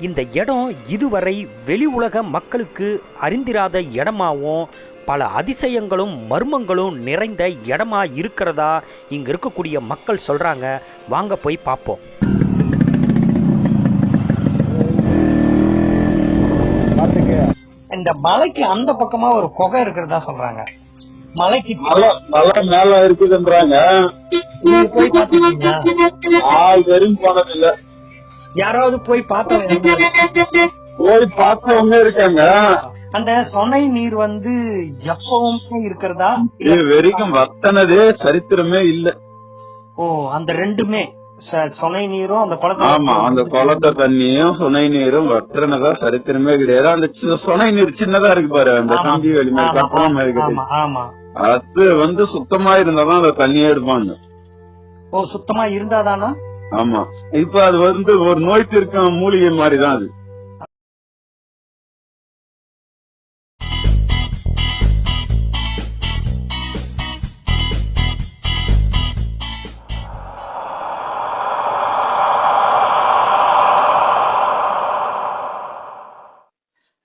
இந்த இடம் இதுவரை வெளி உலக மக்களுக்கு அறிந்திராத இடமாவும் பல அதிசயங்களும் மர்மங்களும் நிறைந்த இடமா இருக்கிறதா இங்க இருக்கக்கூடிய மக்கள் சொல்றாங்க. வாங்க போய் பார்ப்போம். இந்த மலைக்கு அந்த பக்கமா ஒரு குகை இருக்கிறதா சொல்றாங்க. மலைக்கு மலை மலை மேல இருக்குதுன்றாங்க. நீங்க போய் பாத்துருக்கீங்களா ஆள் வரையும் போனதில்ல. யாராவது போய் பார்த்தவங்க போய் பார்த்தவங்க இருக்காங்க. அந்த சொனை நீர் வந்து எப்பவுமே இருக்கிறதா? இது வரைக்கும் வத்தனதே சரித்திரமே இல்ல. ஓ அந்த ரெண்டுமே. சொனை நீரும் அந்த குளத்துல ஆமா அந்த குளத்த தண்ணியும் சுனை நீரும் வத்துறனதா சரித்திரமே கிடையாது. அந்த சுனை நீர் சின்னதா இருக்கு பாரு அந்த. கம்பி வெளி மாதிரி ஆமா, கப்பளம் இருக்குது ஆமா ஆமா. அது வந்து சுத்தமா இருந்தாதான் அந்த தண்ணியே எடுப்பாங்க. ஓ சுத்தமா இருந்தாதானா? ஆமா. இப்ப அது வந்து ஒரு நோய் தீர்க்கும் மூலிகை மாதிரிதான் அது.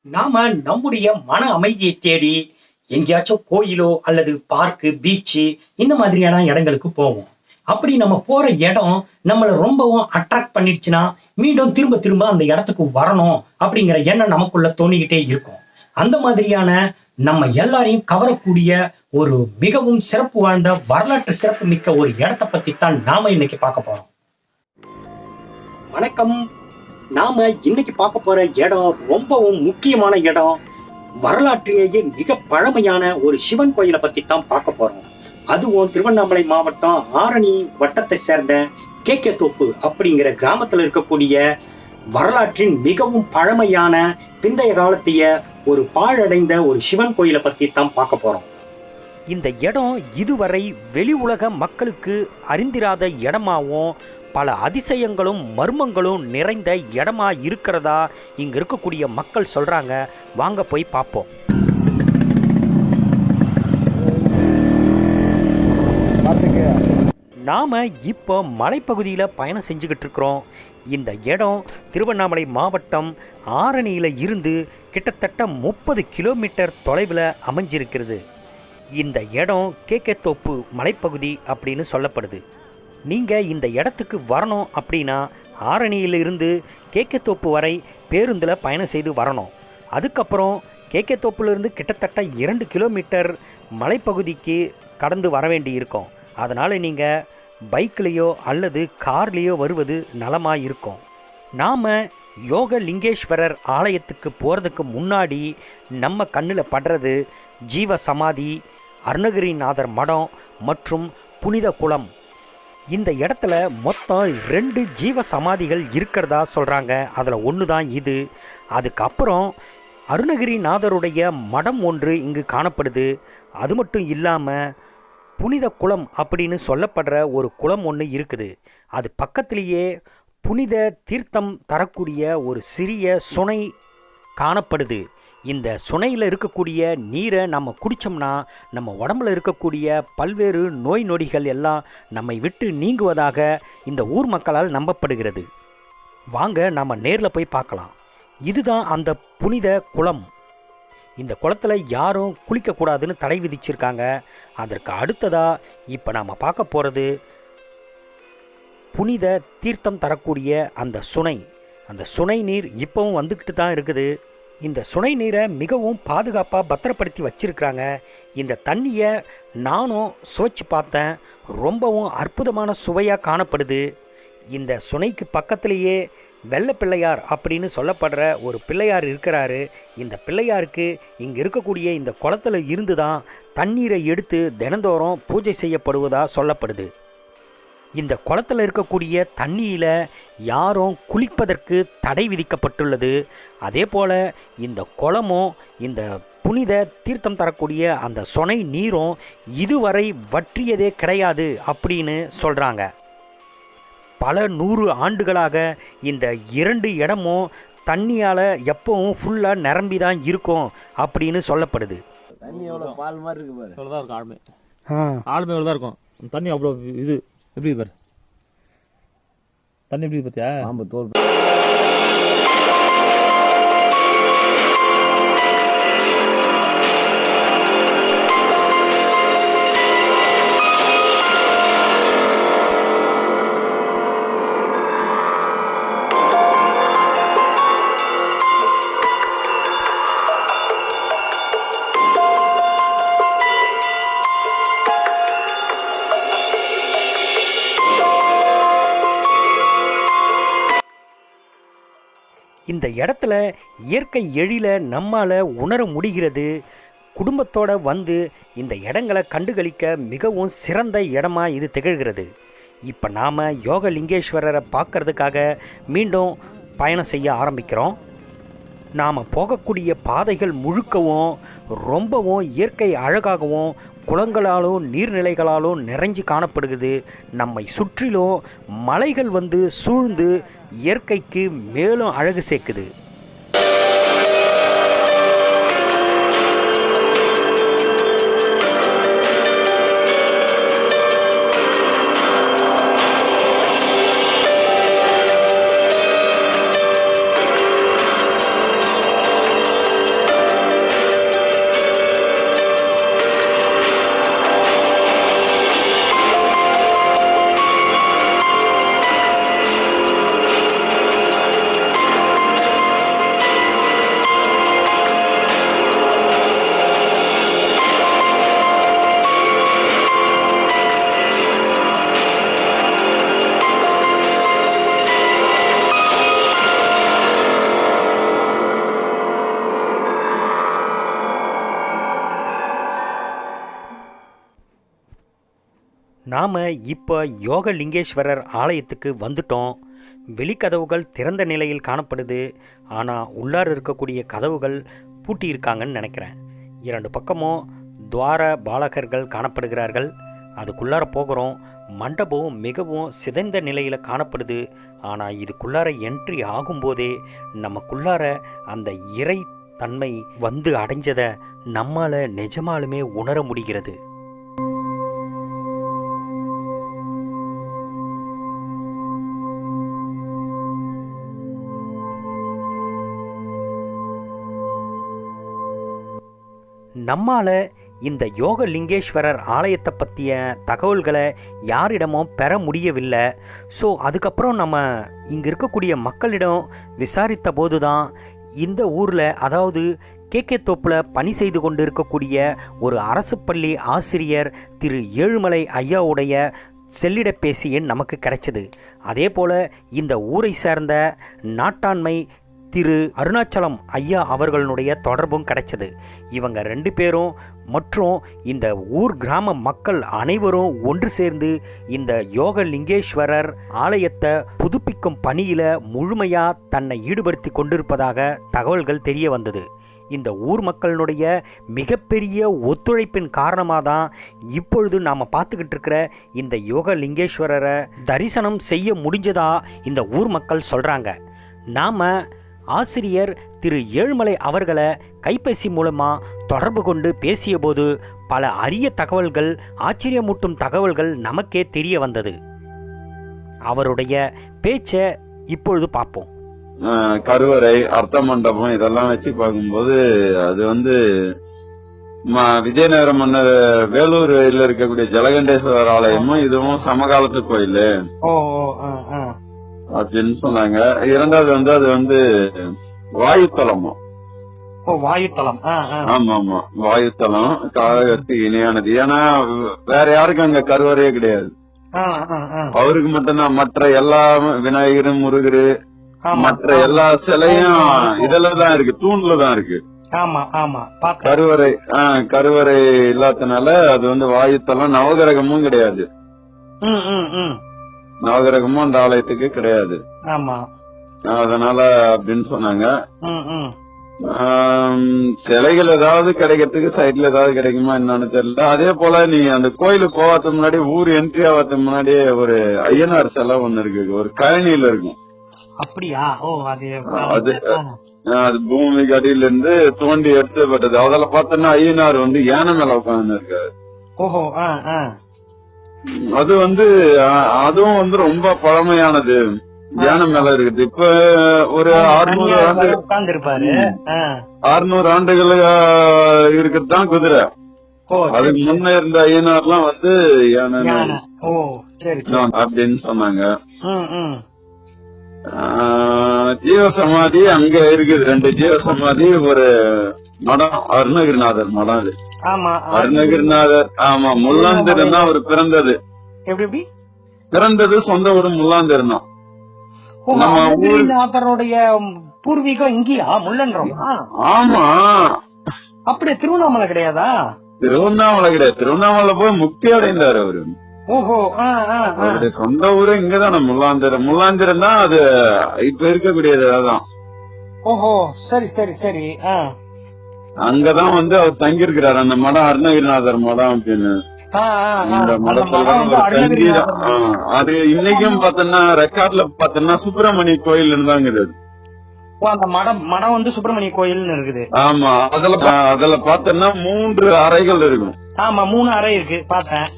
நாம நம்முடைய மன அமைதியை தேடி எங்கேயாச்சும் கோயிலோ அல்லது பார்க்கு பீச்சு இந்த மாதிரியான இடங்களுக்கு போவோம். அப்படி நம்ம போற இடம் நம்மளை ரொம்பவும் அட்ராக்ட் பண்ணிடுச்சுன்னா மீண்டும் திரும்ப திரும்ப அந்த இடத்துக்கு வரணும் அப்படிங்கிற எண்ணம் நமக்குள்ள தோணிக்கிட்டே இருக்கும். அந்த மாதிரியான நம்ம எல்லாரையும் கவரக்கூடிய ஒரு மிகவும் சிறப்பு வாழ்ந்த வரலாற்று சிறப்பு மிக்க ஒரு இடத்தை பத்தி தான் நாம இன்னைக்கு பார்க்க போறோம். வணக்கம். நாம இன்னைக்கு பார்க்க போற இடம் ரொம்பவும் முக்கியமான இடம். வரலாற்றிலேயே மிக பழமையான ஒரு சிவன் கோயிலை பத்தி தான் பார்க்க போறோம். அதுவும் திருவண்ணாமலை மாவட்டம் ஆரணி வட்டத்தை சேர்ந்த கேக்கே தோப்பு அப்படிங்கிற கிராமத்தில் இருக்கக்கூடிய வரலாற்றின் மிகவும் பழமையான பிந்தைய காலத்திய ஒரு பாழடைந்த ஒரு சிவன் கோயிலை பற்றி தான் பார்க்க போகிறோம் இந்த இடம் இதுவரை வெளி உலக மக்களுக்கு அறிந்திராத இடமாவும் பல அதிசயங்களும் மர்மங்களும் நிறைந்த இடமா இருக்கிறதா இங்க இருக்கக்கூடிய மக்கள் சொல்றாங்க. வாங்க போய் பார்ப்போம். நாம் இப்போ மலைப்பகுதியில் பயணம் செஞ்சுக்கிட்டு இருக்கிறோம். இந்த இடம் திருவண்ணாமலை மாவட்டம் ஆரணியில் இருந்து கிட்டத்தட்ட முப்பது கிலோமீட்டர் தொலைவில் அமைஞ்சிருக்கிறது. இந்த இடம் கேக்கத்தோப்பு மலைப்பகுதி அப்படின்னு சொல்லப்படுது. நீங்கள் இந்த இடத்துக்கு வரணும் அப்படின்னா ஆரணியிலிருந்து கேக்கத்தோப்பு வரை பேருந்தில் பயணம் செய்து வரணும். அதுக்கப்புறம் கேக்கத்தோப்புலேருந்து கிட்டத்தட்ட இரண்டு கிலோமீட்டர் மலைப்பகுதிக்கு கடந்து வர வேண்டி இருக்கும் அதனால் நீங்கள் பைக்லேயோ அல்லது கார்லேயோ வருவது நலமாக இருக்கும் நாம் யோக லிங்கேஸ்வரர் ஆலயத்துக்கு போகிறதுக்கு முன்னாடி நம்ம கண்ணில் படுறது ஜீவ சமாதி அருணகிரிநாதர் மடம் மற்றும் புனித குளம். இந்த இடத்துல மொத்தம் ரெண்டு ஜீவ சமாதிகள் இருக்கிறதா சொல்கிறாங்க அதில் ஒன்று தான் இது. அதுக்கப்புறம் அருணகிரிநாதருடைய மடம் ஒன்று இங்கு காணப்படுது. அது மட்டும் இல்லாமல் புனித குளம் அப்படின்னு சொல்லப்படுற ஒரு குளம் ஒன்று இருக்குது. அது பக்கத்திலேயே புனித தீர்த்தம் தரக்கூடிய ஒரு சிறிய சுனை காணப்படுது. இந்த சுனையில் இருக்கக்கூடிய நீரை நம்ம குடித்தோம்னா நம்ம உடம்புல இருக்கக்கூடிய பல்வேறு நோய் நொடிகள் எல்லாம் நம்மை விட்டு நீங்குவதாக இந்த ஊர் மக்களால் நம்பப்படுகிறது. வாங்க நம்ம நேரில் போய் பார்க்கலாம். இதுதான் அந்த புனித குளம். இந்த குளத்தில் யாரும் குளிக்கக்கூடாதுன்னு தடை விதிச்சிருக்காங்க. அதற்கு அடுத்ததாக இப்போ நாம் பார்க்க போகிறது புனித தீர்த்தம் தரக்கூடிய அந்த சுனை. அந்த சுனை நீர் இப்போவும் வந்துக்கிட்டு தான் இருக்குது. இந்த சுனை நீரை மிகவும் பாதுகாப்பாக பத்திரப்படுத்தி வச்சுருக்கிறாங்க. இந்த தண்ணியை நானும் சுவைச்சு பார்த்தேன். ரொம்பவும் அற்புதமான சுவையாக காணப்படுது. இந்த சுனைக்கு பக்கத்திலேயே வெள்ளை பிள்ளையார் அப்படின்னு சொல்லப்படுற ஒரு பிள்ளையார் இருக்கிறாரு. இந்த பிள்ளையாருக்கு இங்கே இருக்கக்கூடிய இந்த குளத்துல இருந்து தான் தண்ணீரை எடுத்து தினந்தோறும் பூஜை செய்யப்படுவதாக சொல்லப்படுது. இந்த குளத்துல இருக்கக்கூடிய தண்ணியில் யாரும் குளிப்பதற்கு தடை விதிக்கப்பட்டுள்ளது. அதே போல் இந்த குளமும் இந்த புனித தீர்த்தம் தரக்கூடிய அந்த சொனை நீரும் இதுவரை வற்றியதே கிடையாது அப்படின்னு சொல்கிறாங்க பல நூறு ஆண்டுகளாக இந்த இரண்டு இடமும் தண்ணியால் எப்பவும் ஃபுல்லாக நிரம்பி தான் இருக்கும் அப்படின்னு சொல்லப்படுது. தண்ணி எவ்வளவு பால் மாதிரி இருக்கு பாரு. இவ்வளோதான் இருக்கும் ஆழ்மை ஆழ்மை இவ்வளோ தான் இருக்கும். தண்ணி அவ்வளோ இது எப்படி பாரு? தண்ணி எப்படி பார்த்தியா பாம்பு தோல் இந்த இடத்துல இயற்கை எழில நம்மால் உணர முடிகிறது. குடும்பத்தோட வந்து இந்த இடங்களை கண்டுகளிக்க மிகவும் சிறந்த இடமா இது திகழ்கிறது. இப்போ நாம் யோக லிங்கேஸ்வரரை பார்க்கறதுக்காக மீண்டும் பயணம் செய்ய ஆரம்பிக்கிறோம். நாம் போகக்கூடிய பாதைகள் முழுக்கவும் ரொம்பவும் இயற்கை அழகாகவும் குளங்களாலும் நீர்நிலைகளாலும் நிறைஞ்சு காணப்படுகிறது. நம்மை சுற்றிலும் மலைகள் வந்து சூழ்ந்து இயற்கைக்கு மேலும் அழகு சேர்க்குது. நாம் இப்போ யோக லிங்கேஸ்வரர் ஆலயத்துக்கு வந்துட்டோம். வெளிக்கதவுகள் திறந்த நிலையில் காணப்படுது. ஆனால் உள்ளார இருக்கக்கூடிய கதவுகள் பூட்டியிருக்காங்கன்னு நினைக்கிறேன். இரண்டு பக்கமும் துவார பாலகர்கள் காணப்படுகிறார்கள். அதுக்குள்ளார போகிறோம். மண்டபம் மிகவும் சிதைந்த நிலையில் காணப்படுது. ஆனால் இதுக்குள்ளார என்ட்ரி ஆகும்போதே நமக்குள்ளார அந்த இறை தன்மை வந்து அடைஞ்சதை நம்மால் நிஜமாலுமே உணர முடிகிறது. நம்மால் இந்த யோக லிங்கேஸ்வரர் ஆலயத்தை பற்றிய தகவல்களை யாரிடமும் பெற முடியவில்லை. ஸோ அதுக்கப்புறம் நம்ம இங்கே இருக்கக்கூடிய மக்களிடம் விசாரித்த போது தான் இந்த ஊரில் அதாவது கேகே தோப்பில் பணி செய்து கொண்டு இருக்கக்கூடிய ஒரு அரசு பள்ளி ஆசிரியர் திரு ஏழுமலை ஐயாவுடைய செல்லிடப்பேசி எண் நமக்கு கிடைச்சது. அதே போல் இந்த ஊரை சேர்ந்த நாட்டாண்மை திரு அருணாச்சலம் ஐயா அவர்களுடைய தொடர்பும் கிடைச்சது. இவங்க ரெண்டு பேரும் மற்றும் இந்த ஊர் கிராம மக்கள் அனைவரும் ஒன்று சேர்ந்து இந்த யோக லிங்கேஸ்வரர் ஆலயத்தை புதுப்பிக்கும் பணியில் முழுமையாக தன்னை ஈடுபடுத்தி கொண்டிருப்பதாக தகவல்கள் தெரிய வந்தது. இந்த ஊர் மக்களினுடைய மிகப்பெரிய ஒத்துழைப்பின் காரணமாக தான் இப்பொழுது நாம் பார்த்துக்கிட்டு இருக்கிற இந்த யோக லிங்கேஸ்வரரை தரிசனம் செய்ய முடிஞ்சதா இந்த ஊர் மக்கள் சொல்கிறாங்க நாம் ஆசிரியர் திரு ஏழுமலை அவர்களை கைபேசி மூலமாக தொடர்பு கொண்டு பேசியபோது பல அரிய தகவல்கள் ஆச்சரியமூட்டும் தகவல்கள் நமக்கே தெரிய வந்தது. அவருடைய பேச்சை இப்பொழுது பார்ப்போம். ஆஹ் கருவறை அர்த்த மண்டபம் இதெல்லாம் வச்சு பார்க்கும்போது அது வந்து விஜயநகர மன்னர் வேலூர்ல இருக்கக்கூடிய ஜலகண்டேஸ்வரர் ஆலயமும் இதுவும் சமகாலத்து கோயில். ஓ ஓ ஆ, ஆ. அப்படின்னு சொன்னாங்க. இரண்டாவது வந்து அது வந்து வாயுத்தலமும் வாயுத்தலம். ஆமா ஆமா. வாயுத்தலம் காகத்துக்கு இணையானது. ஏன்னா வேற யாருக்கும் அங்க கருவறையே கிடையாது. அவருக்கு மட்டும்தான் மற்ற எல்லா விநாயகரும் முருகரு மற்ற எல்லா சிலையும் இதுல தான் இருக்கு தூண்ல தான் இருக்கு. ஆமா ஆமா. கருவறை கருவறை இல்லாதனால அது வந்து வாயுத்தலம் நவகிரகமும் கிடையாது. நவகிரகமும் அந்த ஆலயத்துக்கு கிடையாது. ஆமா. அதனால அப்படின்னு சொன்னாங்க. சிலைகள் ஏதாவது கிடைக்கிறதுக்கு சைட்ல ஏதாவது கிடைக்குமா என்னன்னு தெரியல. அதே போல நீ அந்த கோயிலுக்கு போகாததுக்கு முன்னாடி ஊர் என்ட்ரி ஆகிறதுக்கு முன்னாடியே ஒரு ஐயனார் சிலை ஒண்ணு இருக்கு. ஒரு கழனியில இருக்கும். அப்படியா? ஓ அது அது அது பூமிக்கு அடியில இருந்து தோண்டி எடுத்துப்பட்டது. அதில் பார்த்தோன்னா ஐயனார் வந்து யானை மேல உட்கார்ந்து இருக்காரு ஓஹோ அது வந்து அதுவும் வந்து ரொம்ப பழமையானது. யானை மேல இருக்குது. இப்ப ஒரு அறுநூறு ஆண்டு உட்கார்ந்து அறுநூறு ஆண்டுகள் இருக்கிறது தான் குதிரை. அதுக்கு முன்ன இருந்த ஐயனார்லாம் வந்து ஓ சரி சரி. அப்படின்னு சொன்னாங்க. ஜீவ சமாதி அங்க இருக்குது. ரெண்டு ஜீவ சமாதி ஒரு மடம் அருணகிரிநாதர் மடம் ஆமா அருணகிரிநாதர் ஆமா முல்லாந்திரம் தான் அவர் பிறந்தது. எப்படி பிறந்தது சொந்த ஊர் முல்லாந்திரம் தான் நம்ம அருணகிரிநாதருடைய பூர்வீகம் இங்கேயா? முள்ளன்றோம்? ஆமா. அப்படியே திருவண்ணாமலை கிடையாதா? திருவண்ணாமலை கிடையாது. திருவண்ணாமலை போய் முக்தி அடைந்தாரு அவரு. ஓஹோ. அவருடைய சொந்த ஊரே இங்கதானே முல்லாந்திரம் முல்லாந்திரம் தான் அது இப்ப இருக்கக்கூடியது அதான். ஓஹோ சரி சரி சரி ஆ. அங்கதான் வந்து அவர் தங்கியிருக்கிறாரு. அந்த மடம் அருணகிரிநாதர் மடம் அப்படின்னு. இந்த மடத்துல தங்கி அது இன்னைக்கும் பாத்தீங்கன்னா ரெக்கார்ட்ல பாத்தீங்கன்னா சுப்பிரமணிய கோயில் அந்த மடம் மடம் வந்து சுப்பிரமணிய கோயில்னு இருக்குது. ஆமா அதுல அதுல பாத்தீங்கன்னா மூன்று அறைகள் இருக்கும். ஆமா மூணு அறை இருக்கு பார்த்தேன்.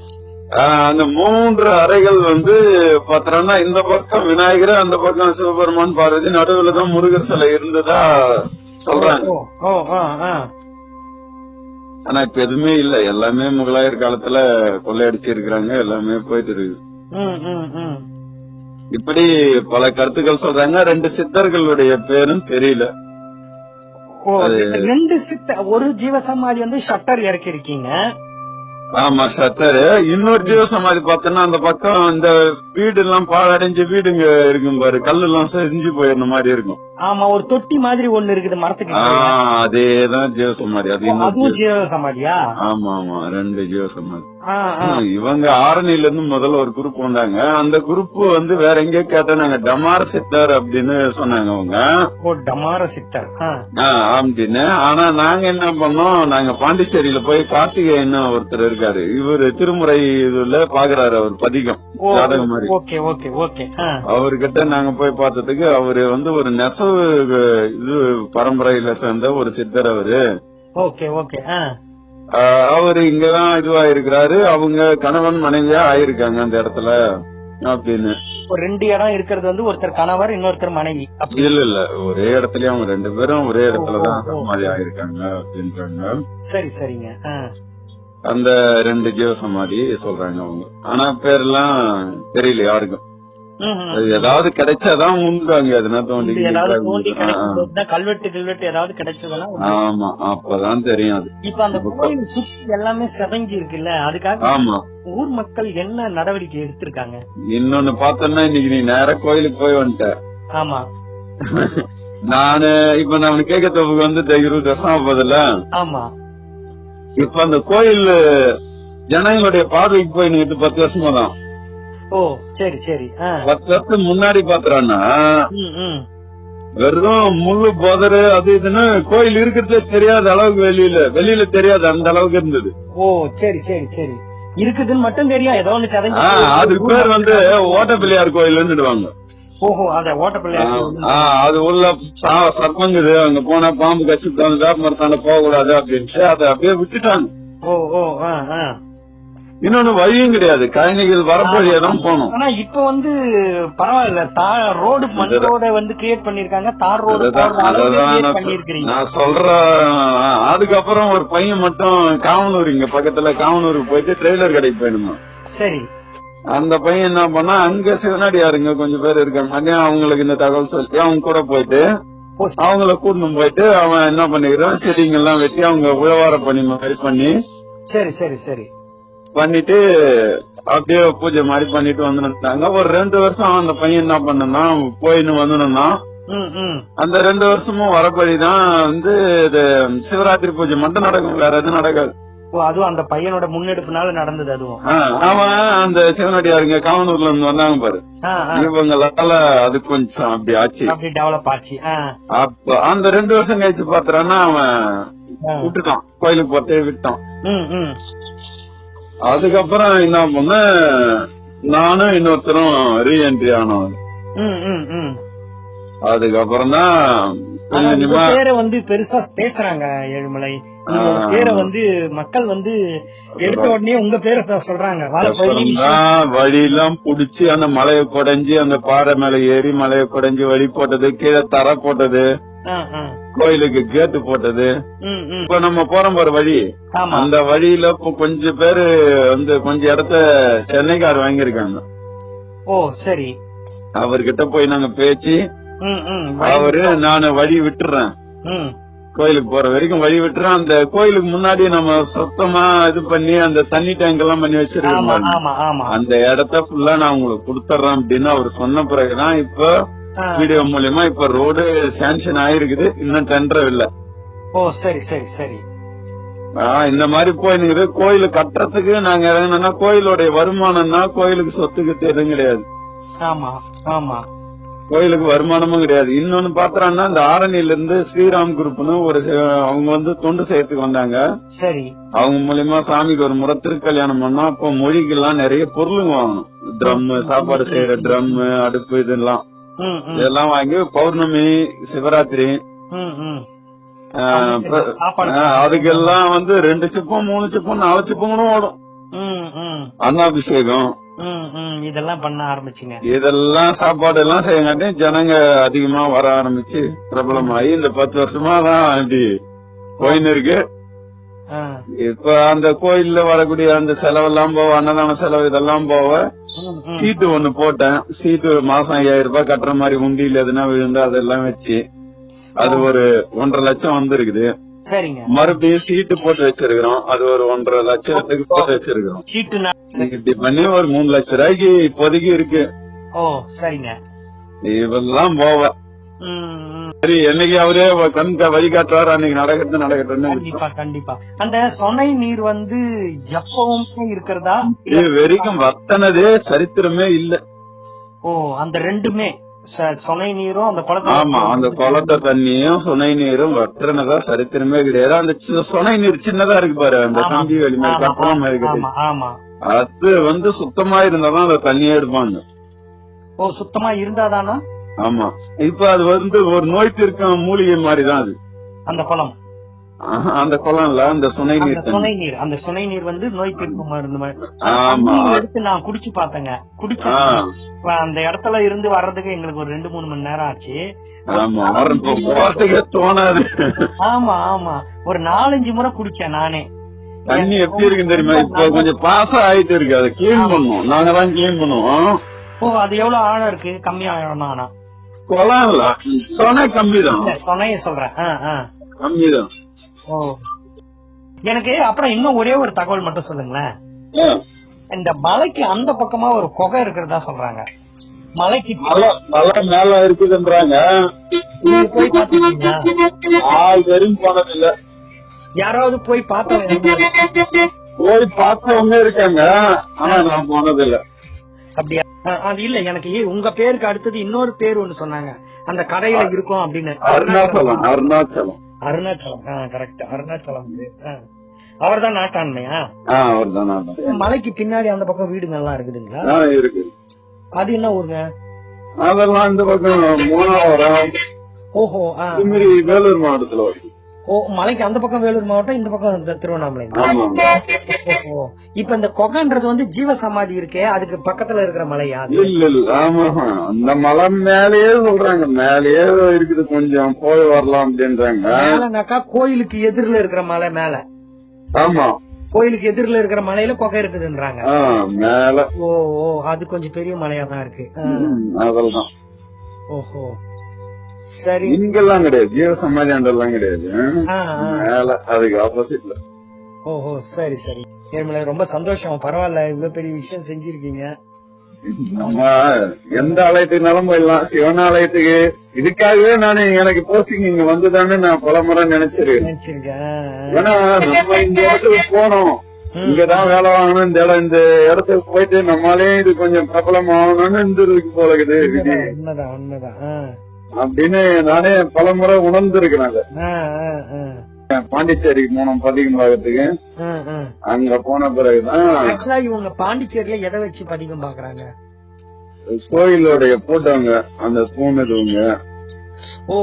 அந்த மூன்று அறைகள் வந்து பாத்தீங்கன்னா இந்த பக்கம் விநாயகர் அந்த பக்கம் சிவபெருமான் பார்வதி நடுவுல தான் முருகர் சிலை இருந்ததா சொல்றாங்க. ஆனா இப்ப எதுவுமே இல்ல. எல்லாமே முகலாயர் காலத்துல கொள்ளையடிச்சு இருக்கிறாங்க எல்லாமே போயிட்டு இருக்கு. இப்படி பல கருத்துக்கள் சொல்றாங்க. ரெண்டு சித்தர்களுடைய பேரும் தெரியல. ரெண்டு சித்த ஒரு ஜீவசமாதி வந்து ஷட்டர் இறக்கி இருக்கீங்க ஆமா சத்தரு. இன்னொரு ஜீவ சமாதி பார்த்தோன்னா அந்த பக்கம் இந்த வீடு எல்லாம் பாழடைஞ்ச வீடுங்க இருக்கும் பாரு. கல்லு எல்லாம் செஞ்சு போயிருந்த மாதிரி இருக்கும். ஆமா ஒரு தொட்டி மாதிரி ஒண்ணு இருக்குது மரத்துக்கு. அதேதான் ஜீவ சமாதி. அது அதுவும் ஜீவ- சமாதியா? ஆமா ஆமா ரெண்டு ஜீவ சமாதி. இவங்க ஆரணில இருந்து முதல்ல ஒரு குரூப் வந்தாங்க. அந்த குரூப் வந்து வேற எங்கேயோ கேட்டா நாங்க டமார் சித்தர் அப்படின்னு சொன்னாங்க அவங்க. டமார சித்தர். அப்படின்னு. ஆனா நாங்க என்ன பண்ணோம்? நாங்க பாண்டிச்சேரியில போய் கார்த்திகேயன் ஒருத்தர் இருக்காரு. இவரு திருமுறை இதுல பாக்குறாரு அவர் பதிகம். ஜாதகம் மாதிரி. Okay okay okay. ஆ. அவர்கிட்ட நாங்க போய் பார்த்ததுக்கு அவரு வந்து ஒரு நெசவு இது பரம்பரையில சேர்ந்த ஒரு சித்தர் அவரு. Okay okay. அவரு இங்கதான் இதுவா இருக்கிறாரு அவங்க கணவன் மனைவியா ஆயிருக்காங்க அந்த இடத்துல. அப்படின்னு. ஒரு ரெண்டு இடம் இருக்கிறது வந்து ஒருத்தர் கணவர் இன்னொருத்தர் மனைவி. அப்படி. இல்ல இல்ல. ஒரே இடத்துலயே அவங்க ரெண்டு பேரும் ஒரே இடத்துலதான். சமாதி ஆயிருக்காங்க அப்படின்றாங்க. சரி சரிங்க. அந்த ரெண்டு ஜீவ சமாதி சொல்றாங்க அவங்க. ஆனா பேரெல்லாம் தெரியல யாருக்கும். ஏதாவது கிடைச்சாதான் உண்டாங்க எதுனா தோண்டி தோண்டி கல்வெட்டு கல்வெட்டு ஏதாவது கிடைச்சதுன்னா ஆமா அப்பதான் தெரியும் அது. இப்ப அந்த கோயில் சுத்தி எல்லாமே செதஞ்சு இருக்குல்ல அதுக்காக ஆமா. ஊர் மக்கள் என்ன நடவடிக்கை எடுத்திருக்காங்க? இன்னொன்னு பார்த்தோன்னா இன்னைக்கு நீ நேர கோயிலுக்கு போய் வந்துட்ட. ஆமா. நானு இப்ப நான் கேட்க தொகுக்கு வந்து இருபது வருஷம் ஆகுதுல்ல ஆமா. இப்ப அந்த கோயில் ஜனங்களுடைய பார்வைக்கு போய் நீங்க பத்து வருஷமா தான் ஓ சரி சரி. பத்து முன்னாடி பாத்துறான்னா. வெறும் முள்ளு போதரு அது இதுன்னு கோயில் இருக்கிறதே தெரியாத அளவுக்கு வெளியில வெளியில தெரியாது அந்த அளவுக்கு இருந்தது. ஓ சரி சரி சரி. இருக்குதுன்னு மட்டும் தெரியும். ஏதோ ஒண்ணு செதஞ்சு அதுக்கு பேர் வந்து ஓட்டப்பிள்ளையார் கோயில்னுடுவாங்க ஓஹோ அத ஓட்டப்பிள்ளை ஆ, அது உள்ள சா- சர்ப்பங்குது. அங்க போனா பாம்பு அந்த வேப்ப மரத்தாண்ட போக கூடாது அப்படின்ட்டு அதை அப்படியே விட்டுட்டாங்க. ஓ ஓ ஆ. இன்னொன்னு வழியும் கிடையாது. கழனிகள் வரப்போழியே தான் போகணும். ஆனா இப்ப வந்து பரவாயில்ல. தார் ரோடு மண் ரோட வந்து கிரியேட் பண்ணிருக்காங்க. தார் ரோடு நான் சொல்றேன் அதுக்கப்புறம் ஒரு பையன் மட்டும் காவனூர் இங்க பக்கத்துல காவனூருக்கு போயிட்டு ட்ரெய்லர் கடைக்கு போயிடுமா. சரி. அந்த பையன் என்ன பண்ணா அங்க சிவனாடியாருங்க கொஞ்சம் பேர் இருக்காங்க. அங்கே அவங்களுக்கு இந்த தகவல் சொல்லி அவங்க கூட போயிட்டு அவங்கள கூட்டின்னு போயிட்டு அவன் என்ன பண்ணிக்கிறான்? செடிங்க எல்லாம் வெட்டி அவங்க உழவார பணி மாதிரி பண்ணி சரி சரி சரி. பண்ணிட்டு அப்படியே பூஜை மாதிரி பண்ணிட்டு வந்துருந்தாங்க. ஒரு ரெண்டு வருஷம் அந்த பையன் என்ன பண்ணனா போயின்னு வந்துனா அந்த ரெண்டு வருஷமும் வரப்படிதான் வந்து இது சிவராத்திரி பூஜை மட்டும் நடக்கும். வேற எதுவும் நடக்காது. அதுவும் அந்த பையனோட முன்னெடுப்புனால நடந்தது அதுவும். அவன் அந்த சிவனடியாருங்க காவனூர்ல இருந்து வந்தாங்க பாரு. இவங்களால அது கொஞ்சம் அப்படி ஆச்சு. அப்படி டெவலப் ஆச்சு அப்ப அந்த ரெண்டு வருஷம் கழிச்சு பாத்துறான்னா அவன். விட்டுட்டான். கோயிலுக்கு போத்தே விட்டான். அதுக்கப்புறம் என்ன பண்ண நானும் இன்னொருத்தரும் ரீஎன்ட்ரி ஆனோம். அதுக்கப்புறம் தான் பேரை வந்து பெருசா பேசுறாங்க ஏழுமலை. பேரை வந்து மக்கள் வந்து எடுத்த உடனே உங்க பேரை சொல்றாங்க. வழியெல்லாம் புடிச்சு அந்த மலையை குடைஞ்சு அந்த பாறை மேல ஏறி மலையை குடைஞ்சு வழி போட்டது கீழே தர போட்டது. கோயிலுக்கு கேட்டு போட்டது. இப்ப நம்ம போறோம் பாரு வழி. அந்த வழியில கொஞ்சம் பேரு வந்து கொஞ்சம் இடத்த சென்னைக்கார் வாங்கியிருக்காங்க. ஓ சரி. அவர்கிட்ட போய் நாங்க பேச்சு அவரு நானு வழி விட்டுறேன். கோயிலுக்கு போற வரைக்கும் வழி விட்டுறேன். அந்த கோயிலுக்கு முன்னாடி நம்ம சுத்தமா இது பண்ணி அந்த தண்ணி டேங்க் எல்லாம் பண்ணி வச்சிருக்கோம் அந்த இடத்த ஃபுல்லா நான் உங்களுக்கு கொடுத்துறேன் அப்படின்னு அவர் சொன்ன பிறகுதான் இப்ப. வீடியோ மூலியமா இப்ப ரோடு சாங்ஷன் ஆயிருக்குது. இன்னும் டெண்டர் இல்ல ஓ சரி சரி சரி. இந்த மாதிரி போயினுக்குது. கோயில் கட்டுறதுக்கு நாங்க இறங்கினோம்னா கோயிலுடைய வருமானம்னா கோயிலுக்கு சொத்துக்கிட்டு எதுவும் கிடையாது. ஆமா ஆமா. கோயிலுக்கு வருமானமும் கிடையாது. இன்னொன்னு பாத்திரம்னா இந்த ஆரணியில இருந்து ஸ்ரீராம் குரூப்னு ஒரு அவங்க வந்து தொண்டு செய்யறதுக்கு வந்தாங்க. சரி. அவங்க மூலியமா சாமிக்கு ஒரு முறை திருக்கல்யாணம் பண்ணா அப்போ மொழிக்கெல்லாம் நிறைய பொருளுங்க வாங்கணும். ட்ரம் சாப்பாடு செய்யற ட்ரம் அடுப்பு இதெல்லாம். இதெல்லாம் வாங்கி பௌர்ணமி சிவராத்திரி அதுக்கெல்லாம் வந்து ரெண்டு சிப்பம் மூணு சிப்பம் நாலு சிப்பம் கூட ஓடும். ம் ம். அன்னாபிஷேகம். ம் ம். இதெல்லாம் பண்ண ஆரம்பிச்சுங்க. இதெல்லாம் சாப்பாடு எல்லாம் செய்யங்காட்டி ஜனங்க அதிகமா வர ஆரம்பிச்சு பிரபலமாயி இந்த பத்து வருஷமா தான் இப்படி போயின்னு இருக்கு. இப்ப அந்த கோயில்ல வரக்கூடிய அந்த செலவெல்லாம் போக அன்னதான செலவு இதெல்லாம் ம். சீட்டு ஒண்ணு போட்டேன். சீட்டு மாசம் ஐயாயிரம் ரூபாய் கட்டுற மாதிரி உண்டியில எதுனா விழுந்து அதெல்லாம் வச்சு அது ஒரு ஒன்றரை லட்சம் வந்திருக்குது. சரிங்க. மறுபடியும் சீட்டு போட்டு வச்சிருக்கிறோம். அது ஒரு ஒன்றரை லட்சத்துக்கு போட்டு வச்சிருக்கிறோம். சீட்டு இப்படி பண்ணி ஒரு மூணு லட்சம் ரூபாய்க்கு இப்போதைக்கு இருக்கு. ஓ சரிங்க. இவெல்லாம் போவ ம், ம். சரி என்னைக்கு அவரே கண் வழிகாட்டுறாரு அன்னைக்கு நடக்கிறது நடக்கட்டும்னு கண்டிப்பா கண்டிப்பா. அந்த சொனை நீர் வந்து எப்பவுமே இருக்கிறதா? இது வரைக்கும் வத்தனதே சரித்திரமே இல்ல. ஓ அந்த ரெண்டுமே. சொனை நீரும் அந்த குளத்துல ஆமா அந்த குளத்த தண்ணியும் சுனை நீரும் வத்துறனதா சரித்திரமே கிடையாது. அந்த சுனை நீர் சின்னதா இருக்கு பாரு அந்த மாதிரி ஆமா, கப்பளமா இருக்குது அது வந்து சுத்தமா இருந்தாதான் அந்த தண்ணியே எடுப்பாங்க. ஓ சுத்தமா இருந்தாதானா? ஆமா. இப்ப அது வந்து ஒரு நோய் தீர்க்கும் மூலிகை மாதிரி தான் அது. அந்த குளம். அந்த குளம் இல்ல அந்த சுனை நீர் சுனை நீர் அந்த சுனை நீர் வந்து நோய் தீர்ப்பு மருந்து எடுத்து நான் குடிச்சு பார்த்தேங்க. குடிச்ச அந்த இடத்துல இருந்து வர்றதுக்கு எங்களுக்கு ஒரு ரெண்டு மூணு மணி நேரம் ஆச்சு. ஆமா தோணாது. ஆமா ஆமா. ஒரு நாலஞ்சு முறை குடிச்சேன் நானே. தண்ணி எப்படி இருக்குன்னு தெரியுமா? இப்ப கொஞ்சம் பாசம் ஆயிட்டு இருக்கு. அதை கிளீன் பண்ணுவோம். நாங்க தான் கிளீன் பண்ணுவோம். ஓ அது எவ்வளவு ஆழம் இருக்கு? கம்மியா ஆழம் ஆனா. குளம் இல்ல சொன்ன கம்மி தான் சொனைய சொல்றேன். கம்மி தான் ஓ. எனக்கு அப்புறம் இன்னும் ஒரே ஒரு தகவல் மட்டும் சொல்லுங்களேன். இந்த மலைக்கு அந்த பக்கமா ஒரு குகை இருக்கிறதா சொல்றாங்க. மலைக்கு மலை மலை இருக்குதுன்றாங்க. போய் பாத்துருக்கீங்களா ஆள் வெறும் போனது இல்ல யாராவது போய் பார்த்தவங்க போய் பார்த்தவங்க இருக்காங்க ஆனா நான் போனது இல்ல அப்படியா? அது இல்ல எனக்கு உங்க பேருக்கு அடுத்தது இன்னொரு பேர் ஒண்ணு சொன்னாங்க. அந்த கடையில இருக்கும் அப்படின்னு. அருணாச்சலம். அருணாச்சலம் அருணாச்சலம். கரெக்ட் அருணாச்சலம் அவர் தான் நாட்டாண்மையா? மலைக்கு பின்னாடி அந்த பக்கம் வீடு நல்லா இருக்குதுங்களா? இருக்கு. அது என்ன ஊருங்க? அதெல்லாம் இந்த பக்கம் மூணாவரம் ஓஹோ வேலூர் மாவட்டத்துல வரும் ஓ மலைக்கு அந்த பக்கம் வேலூர் மாவட்டம் இந்த பக்கம் ஓஹோ இப்ப இந்த கொகன்றது வந்து ஜீவ சமாதி இருக்கே அதுக்கு பக்கத்துல இருக்கிற மலையா? அது? இல்ல இல்ல. ஆமா அந்த மலை மேலேயே சொல்றாங்க. மேலேயே இருக்குது கொஞ்சம் போய் வரலாம் அப்படின்றாங்க. மேலனாக்கா கோயிலுக்கு எதிரில இருக்கிற மலை மேல. ஆமா. கோயிலுக்கு எதிரில இருக்கிற மலையில கொகை இருக்குதுன்றாங்க. மேல. ஓ ஓ அது கொஞ்சம் பெரிய மலையா தான் இருக்கு. அதெல்லாம். ஓஹோ. சரி. இங்கெல்லாம் கிடையாது. ஜீவ சமாதி எல்லாம் கிடையாது. மேல அதுக்கு ஆப்போசிட்ல ஓஹோ சரி சரி. ஏழுமலை ரொம்ப சந்தோஷம். பரவாயில்ல இவ்வளவு பெரிய விஷயம் செஞ்சிருக்கீங்க. நம்ம எந்த ஆலயத்துக்குனாலும் போயிடலாம். சிவன் ஆலயத்துக்கு. இதுக்காகவே நான் எனக்கு போஸ்டிங் இங்க வந்துதான்னு நான் பல முறை நினைச்சிருக்கேன். ஏன்னா நம்ம இந்த இடத்துக்கு போனோம். இங்கதான் வேலை வாங்கணும். இந்த இடம் இந்த இடத்துக்கு போயிட்டு நம்மளாலே இது கொஞ்சம் பிரபலம் ஆகணும்னு இந்த இதுக்கு போல இருக்குது உண்மைதான் உண்மைதான். அப்படின்னு நானே பல முறை ஆ. பாண்டிச்சேரிக்கு போனோம் பதிகம் ஆ. அங்க போன பிறகுதான் இவங்க பாண்டிச்சேரியில எதை வச்சு பதிகம் பாக்குறாங்க? கோயிலோடைய போட்டோங்க அந்த இதுவுங்க ஓ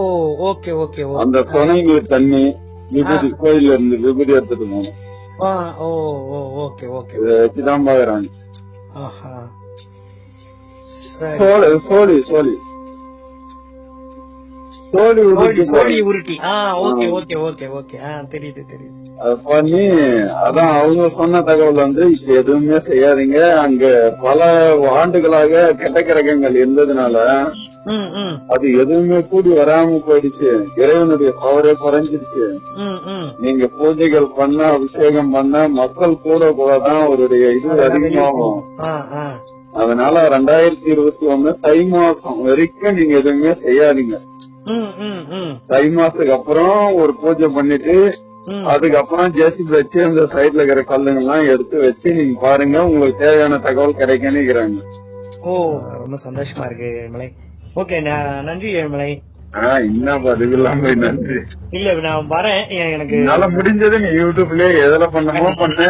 ஓகே ஓகே அந்த சொனை நீர் தண்ணி விபூதி கோயில்ல இருந்து விபூதி எடுத்துட்டு ஆ, ஓ ஓகே ஓகே. சோழி சோழி. சோழி உருட்டி. சோழி உருட்டி. ஆ ஓகே ஓகே ஓகே ஓகே. ஆ தெரியுது தெரியுது. அது பண்ணி அதான் அவங்க சொன்ன தகவல் வந்து இப்ப எதுவுமே செய்யாதீங்க. அங்க பல ஆண்டுகளாக கெட்ட கிரகங்கள் இருந்ததுனால அது எதுவுமே கூடி வராம போயிடுச்சு. இறைவனுடைய பவரே குறைஞ்சிருச்சு. நீங்க பூஜைகள் பண்ண அபிஷேகம் பண்ண மக்கள் கூட கூட தான் அவருடைய இது அதிகமாகும். அதனால ரெண்டாயிரத்தி இருபத்தி ஒண்ணு தை மாசம் வரைக்கும் நீங்க எதுவுமே செய்யாதீங்க. தை மாசத்துக்கு அப்புறம் ஒரு பூஜை பண்ணிட்டு. அதுக்கப்புறம் ஜேசிபி வச்சு அந்த சைடுல இருக்கிற கல்லுங்க எல்லாம் எடுத்து வச்சு நீங்க பாருங்க உங்களுக்கு தேவையான தகவல் கிடைக்குன்னு இருக்கிறாங்க. ஓ ரொம்ப சந்தோஷமா இருக்கு ஏழுமலை. ஓகே நன்றி ஏழுமலை. என்ன பதில் இல்லாம நன்றி. இல்ல நான் வரேன் எனக்கு என்னால முடிஞ்சது நீ யூடியூப்லயே எதுல பண்ணமோ பண்ணு.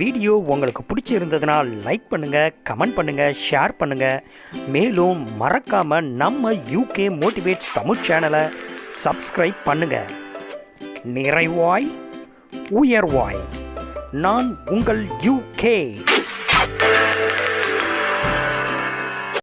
வீடியோ உங்களுக்கு பிடிச்சிருந்ததுன்னா லைக் பண்ணுங்கள் கமெண்ட் பண்ணுங்கள் ஷேர் பண்ணுங்கள் மேலும் மறக்காமல் நம்ம யூகே மோட்டிவேட்ஸ் தமிழ் சேனலை சப்ஸ்கிரைப் பண்ணுங்கள் நிறைவாய் உயர்வாய். நான் உங்கள் யூகே